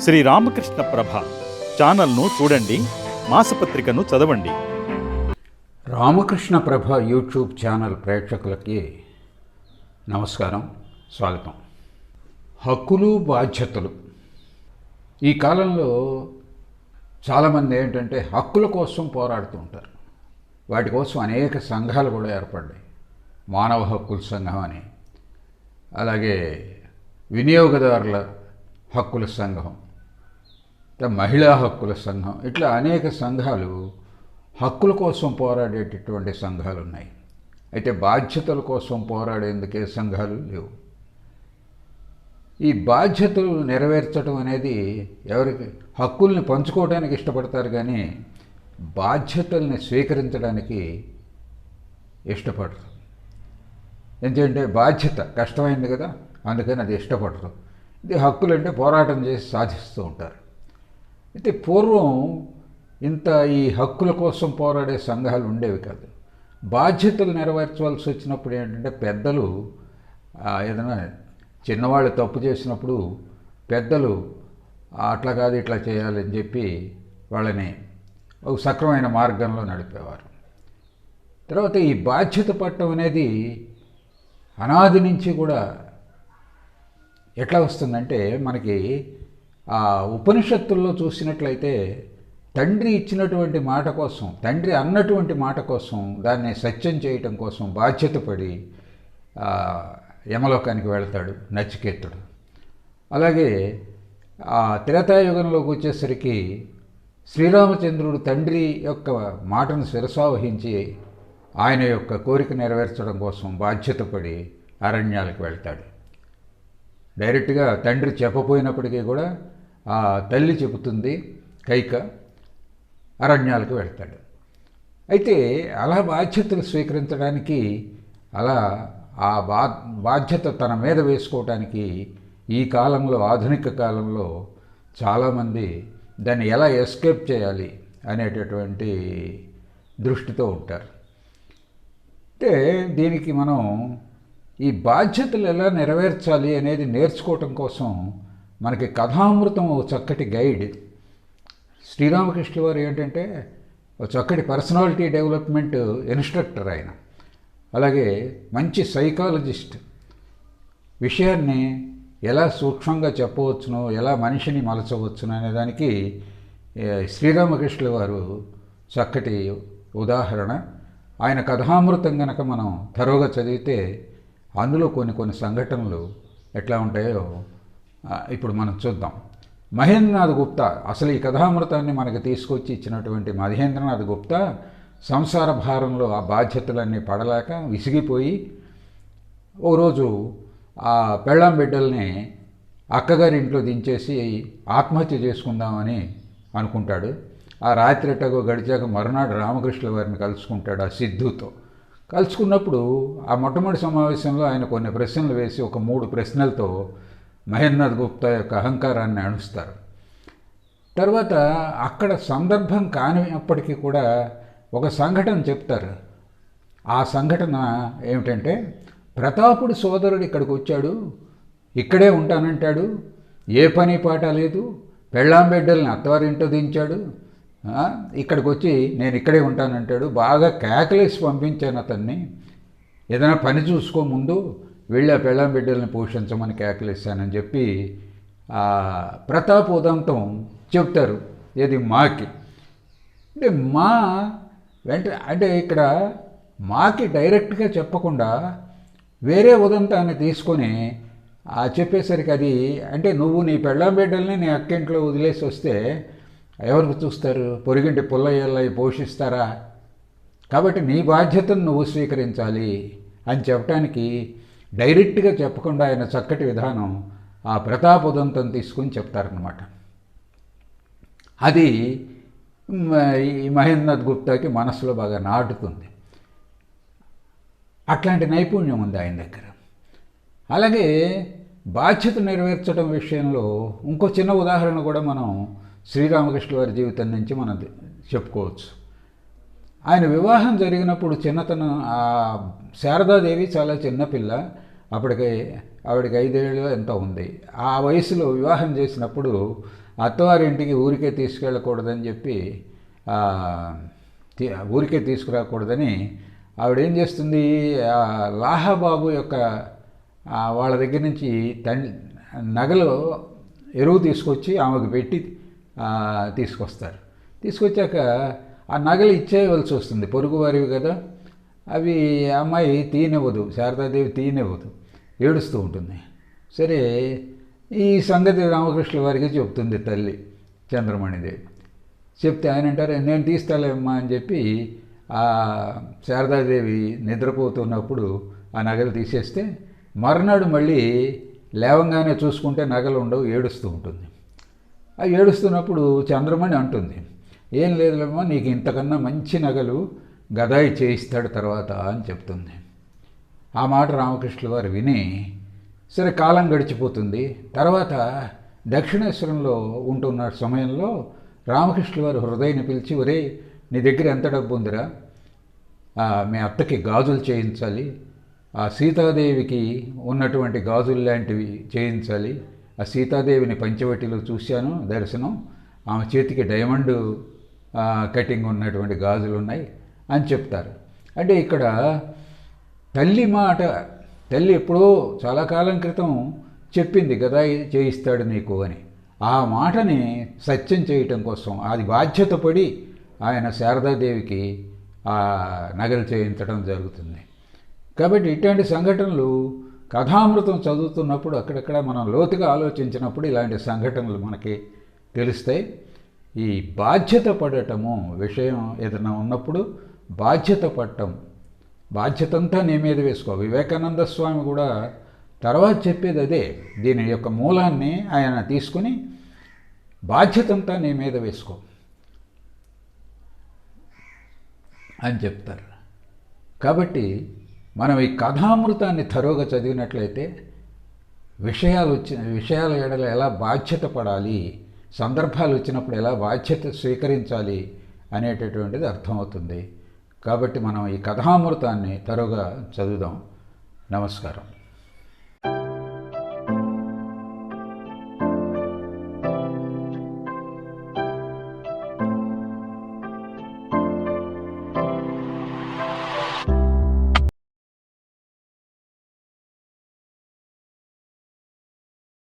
శ్రీ రామకృష్ణ ప్రభ ఛానల్ను చూడండి మాసపత్రికను చదవండి. రామకృష్ణ ప్రభ యూట్యూబ్ ఛానల్ ప్రేక్షకులకి నమస్కారం స్వాగతం. హక్కులు బాధ్యతలు. ఈ కాలంలో చాలామంది ఏంటంటే హక్కుల కోసం పోరాడుతూ ఉంటారు. వాటి కోసం అనేక సంఘాలు కూడా ఏర్పడ్డాయి. మానవ హక్కుల సంఘం అని అలాగే వినియోగదారుల హక్కుల సంఘం. మహిళా హక్కుల సంఘం. ఇట్లా అనేక సంఘాలు హక్కుల కోసం పోరాడేటటువంటి సంఘాలు ఉన్నాయి. అయితే బాధ్యతల కోసం పోరాడేందుకే సంఘాలు లేవు. ఈ బాధ్యతలు నెరవేర్చడం అనేది ఎవరికి హక్కుల్ని పంచుకోవడానికి ఇష్టపడతారు కానీ బాధ్యతల్ని స్వీకరించడానికి ఇష్టపడరు. ఎందుకంటే బాధ్యత కష్టమైంది కదా అందుకని అది ఇష్టపడరు. ఇది హక్కులంటే పోరాటం చేసి సాధిస్తూ ఉంటారు. అయితే పూర్వం ఇంత ఈ హక్కుల కోసం పోరాడే సంఘాలు ఉండేవి కాదు. బాధ్యతలు నెరవేర్చవలసి వచ్చినప్పుడు ఏంటంటే పెద్దలు ఏదైనా చిన్నవాళ్ళు తప్పు చేసినప్పుడు పెద్దలు అట్లా కాదు ఇట్లా చేయాలని చెప్పి వాళ్ళని ఒక సక్రమైన మార్గంలో నడిపేవారు. తర్వాత ఈ బాధ్యత పట్టడం అనేది అనాది నుంచి కూడా ఎట్లా వస్తుందంటే మనకి ఆ ఉపనిషత్తుల్లో చూసినట్లయితే తండ్రి ఇచ్చినటువంటి మాట కోసం తండ్రి అన్నటువంటి మాట కోసం దాన్ని సత్యం చేయటం కోసం బాధ్యత పడి యమలోకానికి వెళ్తాడు నచికేతుడు. అలాగే ఆ త్రేతాయుగంలోకి వచ్చేసరికి శ్రీరామచంద్రుడు తండ్రి యొక్క మాటను శిరసావహించి ఆయన యొక్క కోరిక నెరవేర్చడం కోసం బాధ్యత పడి అరణ్యాలకు వెళ్తాడు. డైరెక్ట్గా తండ్రి చెప్పపోయినప్పటికీ కూడా ఆ తల్లి చెబుతుంది కైక అరణ్యాలకు వెళ్తాడు. అయితే అలా బాధ్యతలు స్వీకరించడానికి అలా ఆ బా బాధ్యత తన మీద వేసుకోవటానికి ఈ కాలంలో ఆధునిక కాలంలో చాలామంది దాన్ని ఎలా ఎస్కేప్ చేయాలి అనేటటువంటి దృష్టితో ఉంటారు. అంటే దీనికి మనం ఈ బాధ్యతలు ఎలా నెరవేర్చాలి అనేది నేర్చుకోవటం కోసం మనకి కథామృతం ఒక చక్కటి గైడ్. శ్రీరామకృష్ణ వారు ఏంటంటే ఒక చక్కటి పర్సనాలిటీ డెవలప్మెంట్ ఇన్స్ట్రక్టర్ ఆయన. అలాగే మంచి సైకాలజిస్ట్. విషయాన్ని ఎలా సూక్ష్మంగా చెప్పవచ్చునో ఎలా మనిషిని మలచవచ్చును అనే దానికి శ్రీరామకృష్ణ వారు చక్కటి ఉదాహరణ. ఆయన కథామృతం గనక మనం తరువుగా చదివితే అందులో కొన్ని కొన్ని సంఘటనలు ఎట్లా ఉంటాయో ఇప్పుడు మనం చూద్దాం. మహేంద్రనాథ్ గుప్తా అసలు ఈ కథామృతాన్ని మనకు తీసుకొచ్చి ఇచ్చినటువంటి మహేంద్రనాథ్ గుప్తా సంసార భారంలో ఆ బాధ్యతలన్నీ పడలేక విసిగిపోయి ఓ రోజు ఆ పెళ్ళాం బిడ్డల్ని అక్కగారి ఇంట్లో దించేసి ఆత్మహత్య చేసుకుందామని అనుకుంటాడు. ఆ రాత్రి ఎట్టగో గడిచాక మరునాడు రామకృష్ణ వారిని కలుసుకుంటాడు ఆ సిద్ధుతో. కలుసుకున్నప్పుడు ఆ మొట్టమొదటి సమావేశంలో ఆయన కొన్ని ప్రశ్నలు వేసి ఒక మూడు ప్రశ్నలతో మహేంద్రనాథ్ గుప్తా యొక్క అహంకారాన్ని అణుస్తారు. తర్వాత అక్కడ సందర్భం కానిప్పటికీ కూడా ఒక సంఘటన చెప్తారు. ఆ సంఘటన ఏమిటంటే ప్రతాపుడు సోదరుడు ఇక్కడికి వచ్చాడు ఇక్కడే ఉంటానంటాడు ఏ పని పాట లేదు పెళ్ళాం బిడ్డల్ని అత్తవారింటో దించాడు ఇక్కడికి వచ్చి నేను ఇక్కడే ఉంటానంటాడు. బాగా కేకలేసి పంపించాను అతన్ని. ఏదైనా పని చూసుకో ముందు వెళ్ళి ఆ పెళ్ళాం బిడ్డల్ని పోషించమని కేకలేశానని చెప్పి ప్రతాప్ ఉదంతం చెప్తారు. ఏది మాకి. అంటే మా వెంట అంటే ఇక్కడ మాకి డైరెక్ట్గా చెప్పకుండా వేరే ఉదంతాన్ని తీసుకొని ఆ చెప్పేసరికి అది అంటే నువ్వు నీ పెళ్ళాం బిడ్డల్ని నీ అక్కింట్లో వదిలేసి వస్తే ఎవరికి చూస్తారు? పొరిగింటి పుల్లయ్యల్లయ్య పోషిస్తారా? కాబట్టి నీ బాధ్యతను నువ్వు స్వీకరించాలి అని చెప్పడానికి డైరెక్ట్గా చెప్పకుండా ఆయన చక్కటి విధానం ఆ ప్రతాప్ ఉదంతం తీసుకొని చెప్తారనమాట అది మహేంద్రనాథ్ గుప్తాకి మనసులో బాగా నాటుతుంది. అట్లాంటి నైపుణ్యం ఉంది ఆయన దగ్గర. అలాగే బాధ్యత నెరవేర్చడం విషయంలో ఇంకో చిన్న ఉదాహరణ కూడా మనం శ్రీరామకృష్ణ వారి జీవితం నుంచి మనం చెప్పుకోవచ్చు. ఆయన వివాహం జరిగినప్పుడు చిన్నతనం ఆ శారదాదేవి చాలా చిన్నపిల్ల అప్పటికి ఆవిడకి ఐదేళ్ళు ఎంత ఉంది. ఆ వయసులో వివాహం చేసినప్పుడు అత్తవారింటికి ఊరికే తీసుకెళ్ళకూడదని చెప్పి ఊరికే తీసుకురాకూడదని ఆవిడ ఏం చేస్తుంది లాహాబాబు యొక్క వాళ్ళ దగ్గర నుంచి తండ్రి నగలు ఎరువు తీసుకొచ్చి ఆమెకు పెట్టి తీసుకొస్తారు. తీసుకొచ్చాక ఆ నగలు ఇచ్చేయవలసి వస్తుంది. పొరుగు వారివి కదా. అవి అమ్మాయి తీయనివ్వదు. శారదాదేవి తీయనివ్వదు. ఏడుస్తూ ఉంటుంది. సరే ఈ సంగతి రామకృష్ణ వారికి చెప్తుంది తల్లి చంద్రమణిదేవి. చెప్తే ఆయన అంటారు నేను తీస్తాలేమ్మా అని చెప్పి ఆ శారదాదేవి నిద్రపోతున్నప్పుడు ఆ నగలు తీసేస్తే మర్నాడు మళ్ళీ లేవంగానే చూసుకుంటే నగలు ఉండవు ఏడుస్తూ ఉంటుంది. ఏడుస్తున్నప్పుడు చంద్రమణి అంటుంది ఏం లేదులేమ్మా నీకు ఇంతకన్నా మంచి నగలు గదాయి చేయిస్తాడు తర్వాత అని చెప్తుంది. ఆ మాట రామకృష్ణుల వారు విని సరే కాలం గడిచిపోతుంది. తర్వాత దక్షిణేశ్వరంలో ఉంటున్న సమయంలో రామకృష్ణుల వారు హృదయని పిలిచి ఒరే నీ దగ్గర ఎంత డబ్బు ఉందిరా? మీ అత్తకి గాజులు చేయించాలి. ఆ సీతాదేవికి ఉన్నటువంటి గాజులు లాంటివి చేయించాలి. ఆ సీతాదేవిని పంచవటిలో చూశాను దర్శనం. ఆమె చేతికి డైమండ్ కటింగ్ ఉన్నటువంటి గాజులు ఉన్నాయి అని చెప్తారు. అంటే ఇక్కడ తల్లి మాట తల్లి ఎప్పుడో చాలా కాలం క్రితం చెప్పింది కదా ఇది చేయిస్తాడు నీకు అని. ఆ మాటని సత్యం చేయటం కోసం అది బాధ్యత పడి ఆయన శారదాదేవికి ఆ నగలు చేయించడం జరుగుతుంది. కాబట్టి ఇట్లాంటి సంఘటనలు కథామృతం చదువుతున్నప్పుడు అక్కడక్కడ మనం లోతుగా ఆలోచించినప్పుడు ఇలాంటి సంఘటనలు మనకి తెలుస్తాయి. ఈ బాధ్యత పడటము విషయం ఏదైనా ఉన్నప్పుడు బాధ్యత పడటం బాధ్యతంతా నీ మీద వేసుకో. వివేకానంద స్వామి కూడా తర్వాత చెప్పేది అదే. దీని యొక్క మూలాన్ని ఆయన తీసుకుని బాధ్యతంతా నీ మీద వేసుకో అని చెప్తారు. కాబట్టి మనం ఈ కథామృతాన్ని తరోగా చదివినట్లయితే విషయాలు వచ్చిన విషయాల ఎడల ఎలా బాధ్యత పడాలి సందర్భాలు వచ్చినప్పుడు ఎలా బాధ్యత స్వీకరించాలి అనేటటువంటిది అర్థమవుతుంది. కాబట్టి మనం ఈ కథామృతాన్ని తరుగా చదువుదాం. నమస్కారం.